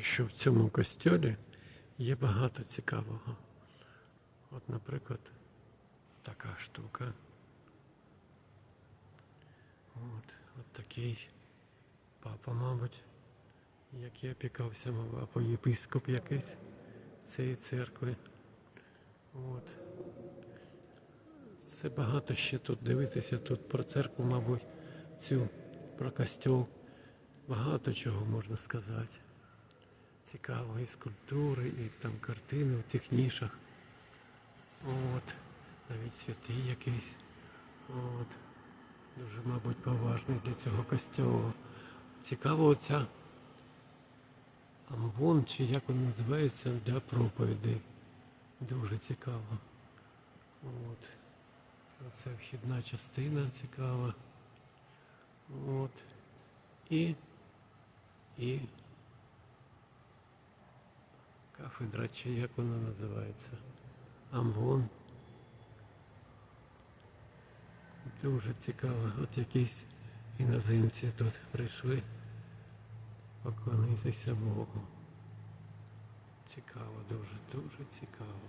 Що в цьому костьолі є багато цікавого. От, наприклад, така штука. От, от такий папа, мабуть, який опікався, мабуть, або єпископ якийсь цієї церкви. От. Це багато ще тут дивитися тут про церкву, мабуть, цю, про костьол. Багато чого можна сказати. Цікаво, і скульптури, і там картини в цих нішах. От. Навіть святий якийсь. От. Дуже, мабуть, поважний для цього костьолу. Цікаво оця амбон, чи як він називається, для проповідей. Дуже цікаво. От. Це вхідна частина цікава. От. І, і кафедра, чи як вона називається? Амгон. Дуже цікаво. От якісь іноземці тут прийшли поклонитися Богу. Цікаво, дуже, дуже цікаво.